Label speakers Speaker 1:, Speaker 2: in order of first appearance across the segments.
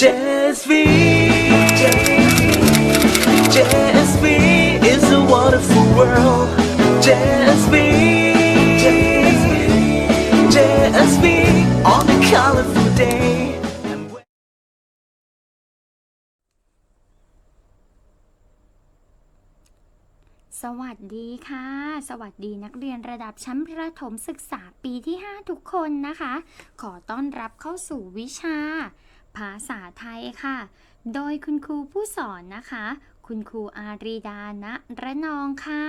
Speaker 1: JSV JSV is a wonderful world JSV JSV on a colorful day
Speaker 2: สวัสดีค่ะ สวัสดีนักเรียนระดับชั้นประถมศึกษาปีที่ 5 ทุกคนนะคะ ขอต้อนรับเข้าสู่วิชา ภาษาไทยค่ะ โดยคุณครูผู้สอนนะคะ คุณครูอารีดานะระนองค่ะ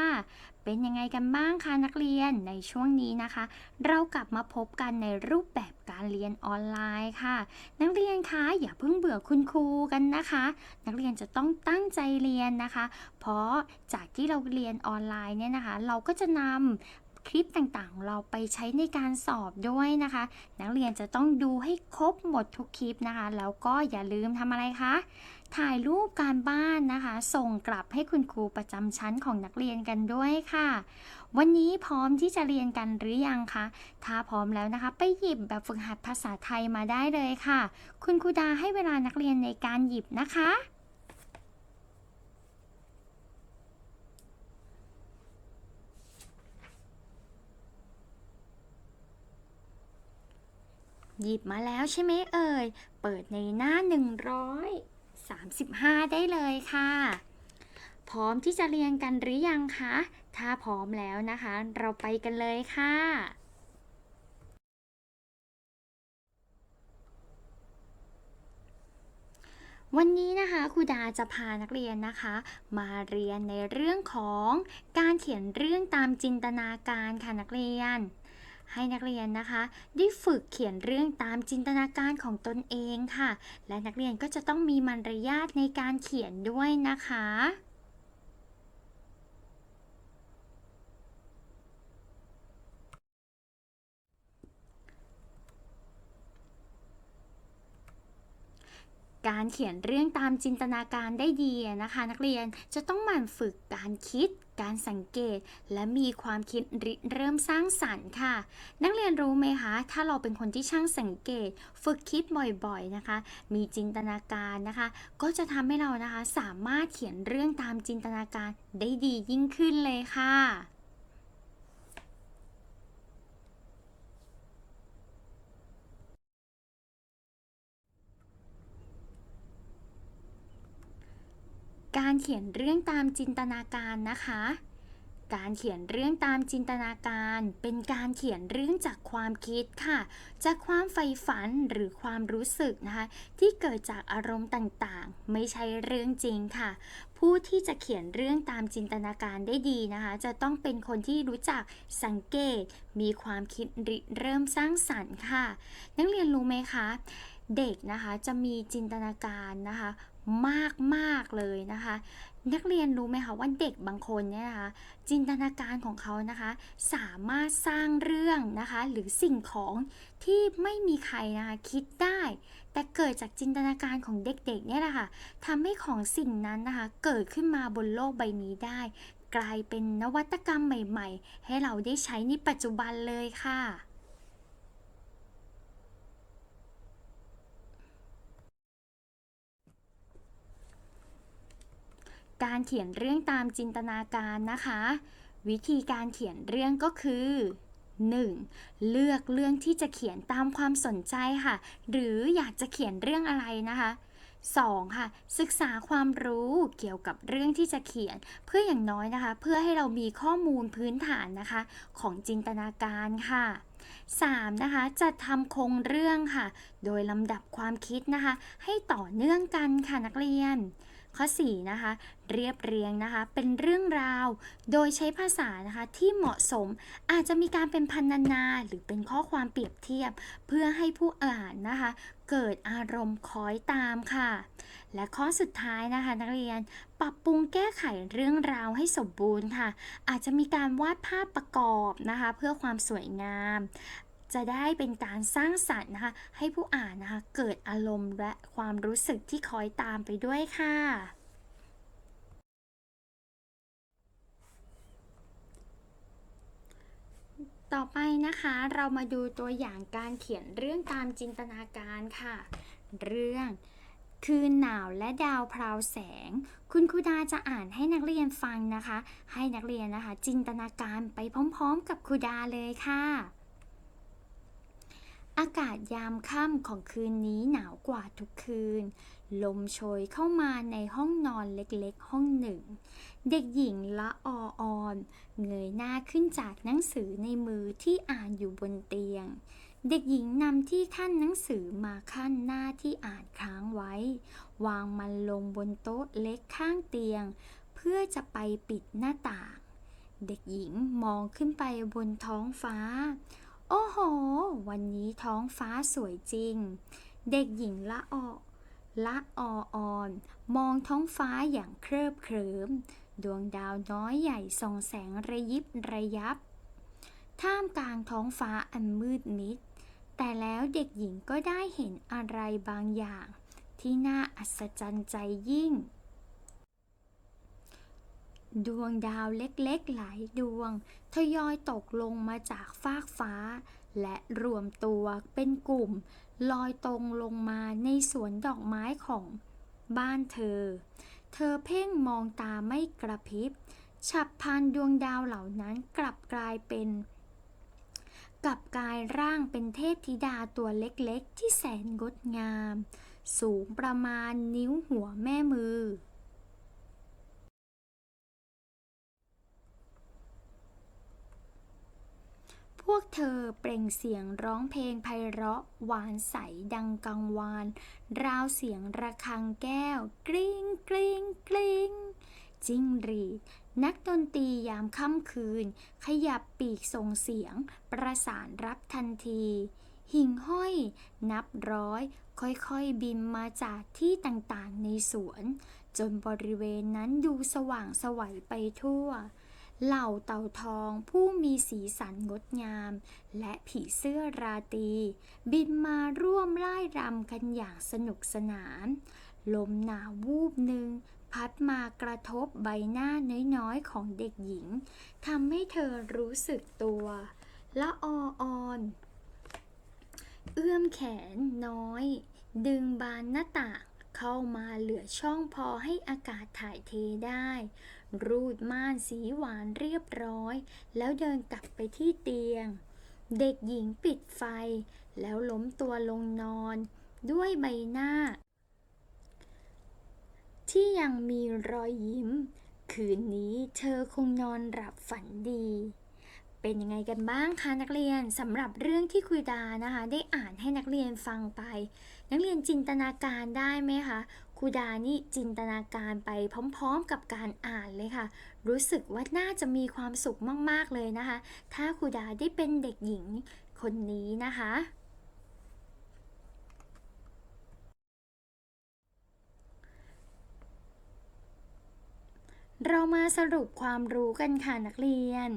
Speaker 2: เป็นยังไงกันบ้างคะนักเรียนในช่วงนี้นะคะ เรากลับมาพบกันในรูปแบบการเรียนออนไลน์ค่ะ นักเรียนคะอย่าเพิ่งเบื่อคุณครูกันนะคะ นักเรียนจะต้องตั้งใจเรียนนะคะ เพราะจากที่เราเรียนออนไลน์เนี่ยนะคะ เราก็จะนำ คลิปต่างๆของเราไปใช้ในการสอบด้วยนะคะ นักเรียนจะต้องดูให้ครบหมดทุกคลิปนะคะ แล้วก็อย่าลืมทำอะไรคะ ถ่ายรูปการบ้านนะคะ ส่งกลับให้คุณครูประจำชั้นของนักเรียนกันด้วยค่ะ วันนี้พร้อมที่จะเรียนกันหรือยังคะ ถ้าพร้อมแล้วนะคะ ไปหยิบแบบฝึกหัดภาษาไทยมาได้เลยค่ะ คุณครูดาให้เวลานักเรียนในการหยิบนะคะ หยิบมาแล้วใช่ไหมเอ่ย เปิดในหน้า 135 ได้เลยค่ะ พร้อมที่จะเรียนกันหรือยังคะ ถ้าพร้อมแล้วนะคะ เราไปกันเลยค่ะวันนี้นะคะครูดาจะพานักเรียนนะคะ มาเรียนในเรื่องของการเขียนเรื่องตามจินตนาการค่ะนักเรียน ให้นักเรียนนะคะ ได้ฝึกเขียนเรื่องตามจินตนาการของตนเองค่ะ และนักเรียนก็จะต้องมีมารยาทในการเขียนด้วยนะคะ การเขียนเรื่องตามจินตนาการได้ดีนะคะ นักเรียนจะต้องหมั่นฝึกการคิด การสังเกต และมีความคิดริเริ่มสร้างสรรค์ค่ะ นักเรียนรู้ไหมคะ ถ้าเราเป็นคนที่ช่างสังเกต ฝึกคิดบ่อยๆนะคะ มีจินตนาการนะคะ ก็จะทำให้เรานะคะสามารถเขียนเรื่องตามจินตนาการได้ดียิ่งขึ้นเลยค่ะ การเขียนเรื่องตามจินตนาการนะคะ การเขียนเรื่องตามจินตนาการ เป็นการเขียนเรื่องจากความคิดค่ะ จากความใฝ่ฝันหรือความรู้สึกนะคะ ที่เกิดจากอารมณ์ต่างๆ ไม่ใช่เรื่องจริงค่ะ ผู้ที่จะเขียนเรื่องตามจินตนาการได้ดีนะคะ จะต้องเป็นคนที่รู้จักสังเกต มีความคิดริเริ่มสร้างสรรค์ค่ะ นักเรียนรู้ไหมคะ เด็กนะคะจะมีจินตนาการนะคะมากมากเลยนะคะ นักเรียนรู้ไหมคะว่าเด็กบางคนเนี่ยนะคะจินตนาการของเขานะคะ สามารถสร้างเรื่องนะคะ หรือสิ่งของที่ไม่มีใครนะคะคิดได้ แต่เกิดจากจินตนาการของเด็กๆเนี่ยแหละค่ะทำให้ของสิ่งนั้นนะคะ เกิดขึ้นมาบนโลกใบนี้ได้ กลายเป็นนวัตกรรมใหม่ ๆ ให้เราได้ใช้ในปัจจุบันเลยค่ะ การเขียนเรื่องตามจินตนาการนะคะ วิธีการเขียนเรื่องก็คือ 1. เลือกเรื่องที่จะเขียนตามความสนใจค่ะ หรืออยากจะเขียนเรื่องอะไรนะคะ 2. ค่ะ ศึกษาความรู้เกี่ยวกับเรื่องที่จะเขียน เพื่ออย่างน้อยนะคะ เพื่อให้เรามีข้อมูลพื้นฐานนะคะ ของจินตนาการค่ะ 3. นะคะจัดทำโครงเรื่องค่ะ โดยลำดับความคิดนะคะ ให้ต่อเนื่องกันค่ะนักเรียน ข้อ4นะคะเรียบเรียงนะคะเป็นเรื่องราว โดยใช้ภาษานะคะที่เหมาะสมอาจจะมีการเป็นพันนานาหรือเป็นข้อความเปรียบเทียบ เพื่อให้ผู้อ่านนะคะ เกิดอารมณ์คอยตามค่ะ และข้อสุดท้ายนะคะนักเรียนปรับปรุงแก้ไขเรื่องราวให้สมบูรณ์ค่ะ อาจจะมีการวาดภาพประกอบนะคะ เพื่อความสวยงาม จะได้เป็นการสร้างสรรค์นะคะ ให้ผู้อ่านนะคะ เกิดอารมณ์และความรู้สึกที่คอยตามไปด้วยค่ะต่อไปนะคะเรามาดูตัวอย่างการเขียนเรื่องตามจินตนาการค่ะ เรื่องคืนหนาวและดาวพราวแสง คุณครูดาจะอ่านให้นักเรียนฟังนะคะ ให้นักเรียนนะคะ จินตนาการไปพร้อมๆ กับครูดาเลยค่ะ อากาศยามค่ำของคืนนี้หนาวกว่าทุกคืน ลมโชยเข้ามาในห้องนอนเล็กๆ ห้องหนึ่ง เด็กหญิงละออออน เงยหน้าขึ้นจากหนังสือในมือที่อ่านอยู่บนเตียง เด็กหญิงนำที่ขั้นหนังสือมาขั้นหน้าที่อ่านค้างไว้ วางมันลงบนโต๊ะเล็กข้างเตียง เพื่อจะไปปิดหน้าต่าง เด็กหญิงมองขึ้นไปบนท้องฟ้า โอ้โห วันนี้ท้องฟ้าสวยจริง เด็กหญิงละออละออออน มองท้องฟ้าอย่างเคลิบเคลิ้ม ดวงดาวน้อยใหญ่ส่องแสงระยิบระยับ ท่ามกลางท้องฟ้าอันมืดมิด แต่แล้วเด็กหญิงก็ได้เห็นอะไรบางอย่าง ที่น่าอัศจรรย์ใจยิ่ง ดวงดาวเล็กๆหลายดวง ทยอยตกลงมาจากฟากฟ้า และรวมตัวเป็นกลุ่ม ลอยตรงลงมาในสวนดอกไม้ของบ้านเธอ เธอเพ่งมองตาไม่กระพริบ ฉับพลันดวงดาวเหล่านั้นกลับกลายเป็นกลับกลายร่างเป็นเทพธิดาตัวเล็กๆ ที่แสนงดงาม สูงประมาณนิ้วหัวแม่มือ พวก เธอเปล่งเสียงร้องเพลงไพเราะหวานใสดังกังวาน ราวเสียงระฆังแก้ว กริ๊งกริ๊งกริ๊งจิ้งหรีด นักดนตรียามค่ำคืน ขยับปีกส่งเสียง ประสานรับทันที หิ่งห้อย นับร้อย ค่อยๆบินมาจากที่ต่างๆในสวน จนบริเวณนั้นดูสว่างสวัยไปทั่ว เหล่าเต่าทองผู้มีสีสันงดงาม และผีเสื้อราตรีบินมาร่วมร่รำกันอย่างสนุกสนาน ลมหนาววูบหนึ่งพัดมากระทบใบหน้าน้อยๆของเด็กหญิงทำให้เธอรู้สึกตัวละออออนเอื้อมแขนน้อย ดึงบานหน้าต่างเข้ามาเหลือช่องพอให้อากาศถ่ายเทได้ รูดม่านสีหวานเรียบร้อย แล้วเดินกลับไปที่เตียง เด็กหญิงปิดไฟ แล้วล้มตัวลงนอน ด้วยใบหน้า ที่ยังมีรอยยิ้ม คืนนี้เธอคงนอนหลับฝันดีเป็นยังไงกันบ้างคะนักเรียนสำหรับเรื่องที่ครูดานะคะ ได้อ่านให้นักเรียนฟังไป นักเรียนจินตนาการได้ไหมคะ ครูดานี่จินตนาการไปพร้อมๆกับการอ่านเลยค่ะ รู้สึกว่าน่าจะมีความสุขมากๆเลยนะคะ ถ้าครูดาได้เป็นเด็กหญิงคนนี้นะคะ เรามาสรุปความรู้กันค่ะนักเรียน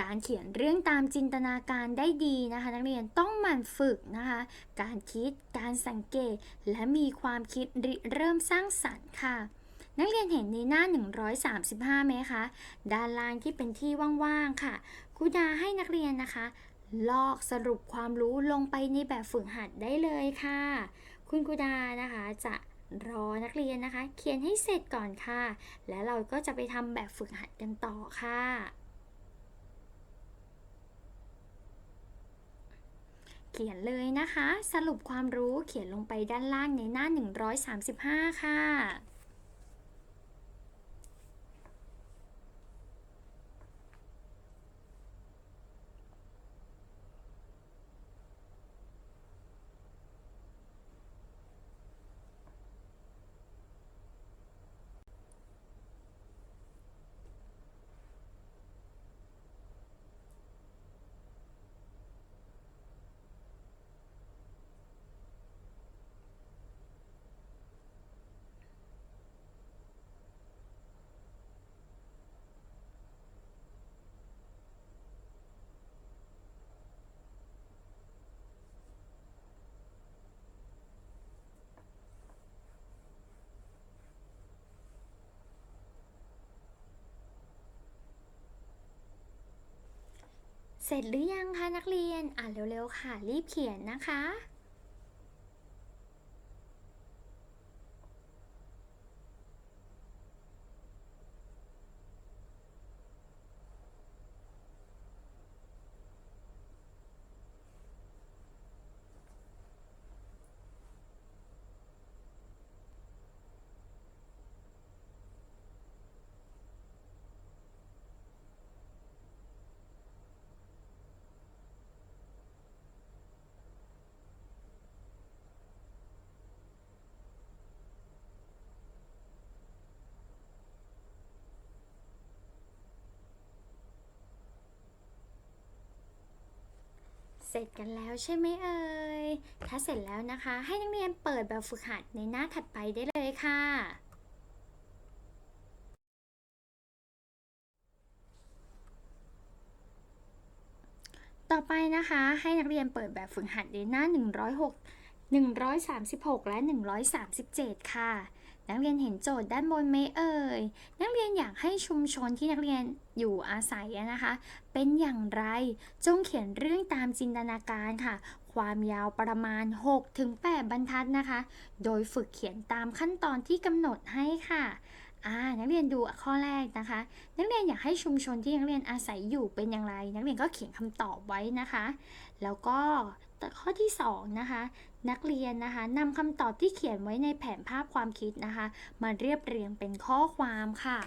Speaker 2: การเขียนเรื่องตามจินตนาการได้ดีนะคะ นักเรียนต้องหมั่นฝึกนะคะ การคิด การสังเกต และมีความคิดริเริ่มสร้างสรรค์ค่ะ นักเรียนเห็นในหน้า 135ไหมคะ ด้านล่างที่เป็นที่ว่างๆค่ะครูดาให้นักเรียนนะคะ ลอกสรุปความรู้ลงไปในแบบฝึกหัดได้เลยค่ะ คุณครูดานะคะจะ รอนักเรียนนะคะ เขียนให้เสร็จก่อนค่ะ แล้วเราก็จะไปทำแบบฝึกหัดกันต่อค่ะเขียนเลยนะคะ สรุปความรู้เขียนลงไปด้านล่างในหน้า 135 ค่ะ เสร็จหรือยังคะนักเรียน อ่านเร็วๆค่ะ รีบเขียนนะคะ เสร็จกันแล้วใช่ไหมเอ่ย ถ้าเสร็จแล้วนะคะ ให้นักเรียนเปิดแบบฝึกหัดในหน้าถัดไปได้เลยค่ะ ต่อไปนะคะ ให้นักเรียนเปิดแบบฝึกหัดในหน้า 106 136 และ 137 ค่ะ นักเรียนเห็นโจทย์ด้านบนไหมเอ่ย นักเรียนอยากให้ชุมชนที่นักเรียนอยู่อาศัยนะคะ เป็นอย่างไร จงเขียนเรื่องตามจินตนาการค่ะ ความยาวประมาณ 6-8 บรรทัดนะคะ โดยฝึกเขียนตามขั้นตอนที่กำหนดให้ค่ะอ่านักเรียนดูข้อแรกนะคะ นักเรียนอยากให้ชุมชนที่นักเรียนอาศัยอยู่เป็นอย่างไร นักเรียนก็เขียนคำตอบไว้นะคะ แล้วก็ข้อที่สองนะคะ นักเรียนนะคะนำคำตอบที่เขียนไว้ในแผนภาพความคิดนะคะ มาเรียบเรียงเป็นข้อความค่ะ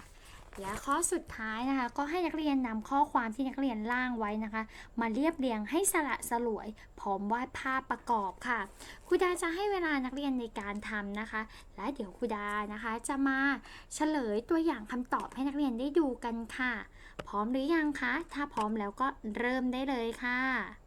Speaker 2: และข้อสุดท้ายนะคะ ก็ให้นักเรียนนำข้อความที่นักเรียนร่างไว้นะคะ มาเรียบเรียงให้สละสลวย พร้อมวาดภาพประกอบค่ะครูดาจะให้เวลานักเรียนในการทำนะคะ และเดี๋ยวครูดานะคะ จะมาเฉลยตัวอย่างคำตอบให้นักเรียนได้ดูกันค่ะ พร้อมหรือยังคะ ถ้าพร้อมแล้วก็เริ่มได้เลยค่ะ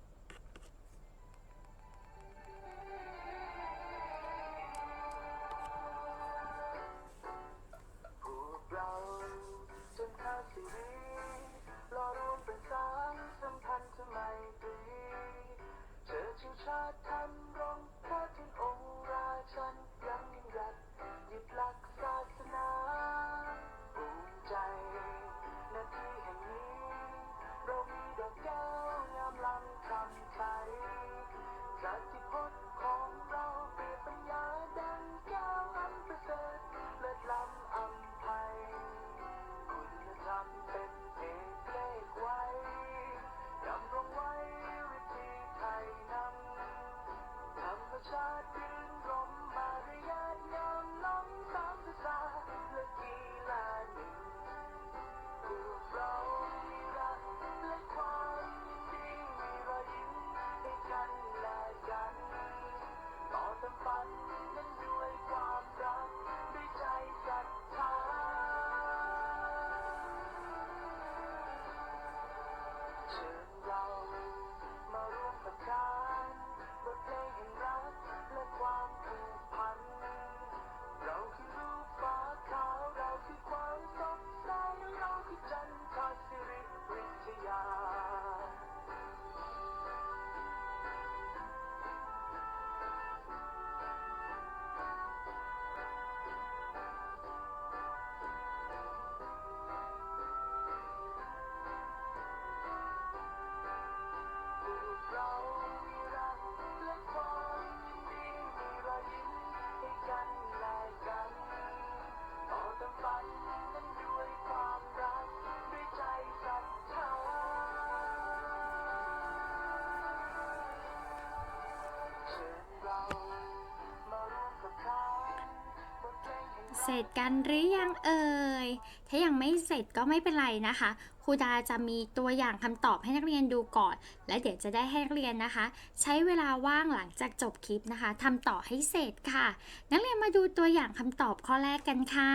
Speaker 1: เสร็จกันหรือยังเอ่ย
Speaker 2: ถ้ายังไม่เสร็จก็ไม่เป็นไรนะคะ ครูดาจะมีตัวอย่างคำตอบให้นักเรียนดูก่อน และเดี๋ยวจะได้ให้นักเรียนนะคะ ใช้เวลาว่างหลังจากจบคลิปนะคะทำต่อให้เสร็จค่ะ นักเรียนมาดูตัวอย่างคำตอบข้อแรกกันค่ะ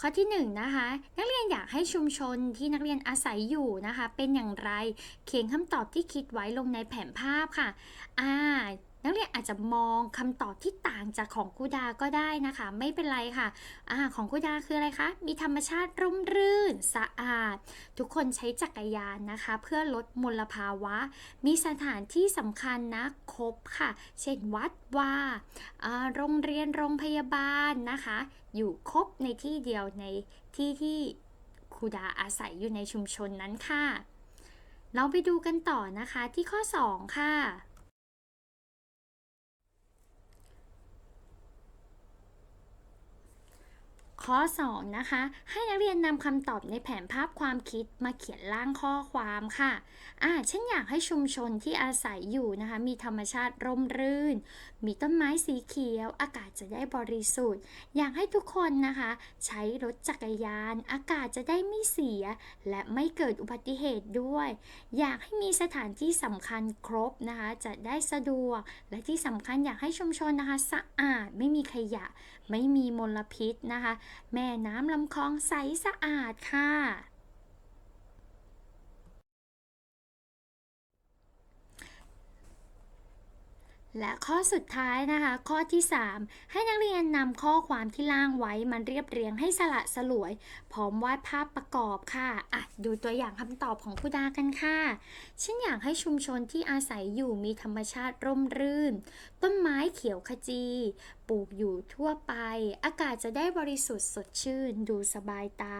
Speaker 2: ข้อที่1นงนะคะนักเรียนอยากให้ชุมชนที่นักเรียนอาศัยอยู่นะคะ เป็นอย่างไร เขียนคำตอบที่คิดไว้ลงในแผนภาพค่ะอ่า นักเรียนอาจจะมองคำตอบที่ต่างจากของกูดาก็ได้นะคะ ไม่เป็นไรค่ะอ่าของกูดาคืออะไรคะมีธรรมชาติร่มรื่นสะอาด ทุกคนใช้จักรยานนะคะ เพื่อลดมลภาวะ มีสถานที่สำคัญนะครบค่ะ เช่นวัดว่าอ่าโรงเรียนโรงพยาบาลนะคะ อยู่ครบในที่เดียวในที่ที่ครูดาอาศัยอยู่ในชุมชนนั้นค่ะ เราไปดูกันต่อนะคะที่ข้อ 2 ค่ะ ข้อ 2 นะคะ ให้นักเรียนนำคำตอบในแผนภาพความคิดมาเขียนร่างข้อความค่ะอ่าฉันอยากให้ชุมชนที่อาศัยอยู่นะคะ มีธรรมชาติร่มรื่น มีต้นไม้สีเขียว อากาศจะได้บริสุทธิ์ อยากให้ทุกคนนะคะ ใช้รถจักรยาน อากาศจะได้ไม่เสีย และไม่เกิดอุบัติเหตุด้วย อยากให้มีสถานที่สำคัญครบนะคะ จะได้สะดวก และที่สำคัญอยากให้ชุมชนนะคะ สะอาด ไม่มีขยะ ไม่มีมลพิษนะคะแม่น้ำลำคลองใสสะอาดค่ะ และข้อสุดท้ายนะคะ ข้อที่ 3 ให้นักเรียนนำข้อความที่ล่างไว้มันเรียบเรียงให้สละสลวย พร้อมวาดภาพประกอบค่ะอะ ดูตัวอย่างคำตอบของคุณดากันค่ะฉันอยากให้ชุมชนที่อาศัยอยู่มีธรรมชาติร่มรื่น ต้นไม้เขียวขจี ปลูกอยู่ทั่วไป อากาศจะได้บริสุทธิ์สดชื่น ดูสบายตา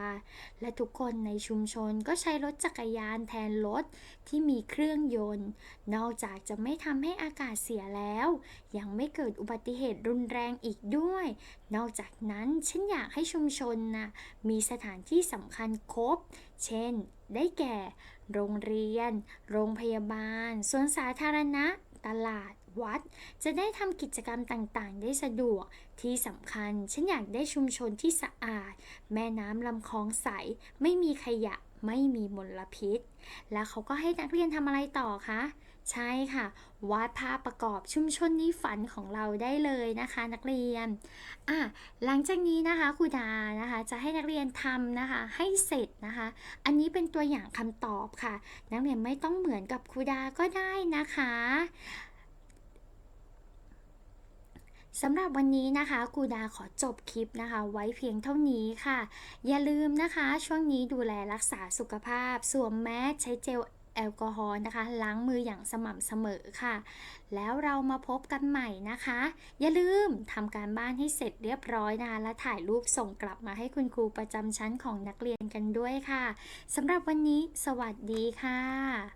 Speaker 2: และทุกคนในชุมชนก็ใช้รถจักรยานแทนรถที่มีเครื่องยนต์ นอกจากจะไม่ทำให้อากาศเสียแล้ว ยังไม่เกิดอุบัติเหตุรุนแรงอีกด้วย นอกจากนั้นฉันอยากให้ชุมชนนะมีสถานที่สำคัญครบ เช่น ได้แก่ โรงเรียน โรงพยาบาลสวนสาธารณะ ตลาด วัด จะได้ทำกิจกรรมต่างๆ ได้สะดวกที่สำคัญ ฉันอยากได้ชุมชนที่สะอาด แม่น้ำลำคลองใส ไม่มีขยะไม่มีมลพิษ แล้วเขาก็ให้นักเรียนทำอะไรต่อคะ ใช่ค่ะ วาดภาพประกอบชุมชนนี้ฝันของเราได้เลยนะคะ นักเรียน อะ หลังจากนี้นะคะครูดานะคะ จะให้นักเรียนทำนะคะ ให้เสร็จนะคะ อันนี้เป็นตัวอย่างคำตอบค่ะ นักเรียนไม่ต้องเหมือนกับครูดาก็ได้นะคะ สำหรับวันนี้นะคะครูดาขอจบคลิปนะคะ ไว้เพียงเท่านี้ค่ะ อย่าลืมนะคะ ช่วงนี้ดูแลรักษาสุขภาพ สวมแมสใช้เจลแอลกอฮอล์นะคะ ล้างมืออย่างสม่ำเสมอค่ะ แล้วเรามาพบกันใหม่นะคะ อย่าลืมทำการบ้านให้เสร็จเรียบร้อยนะคะและถ่ายรูปส่งกลับมาให้คุณครูประจำชั้นของนักเรียนกันด้วยค่ะสำหรับวันนี้ สวัสดีค่ะ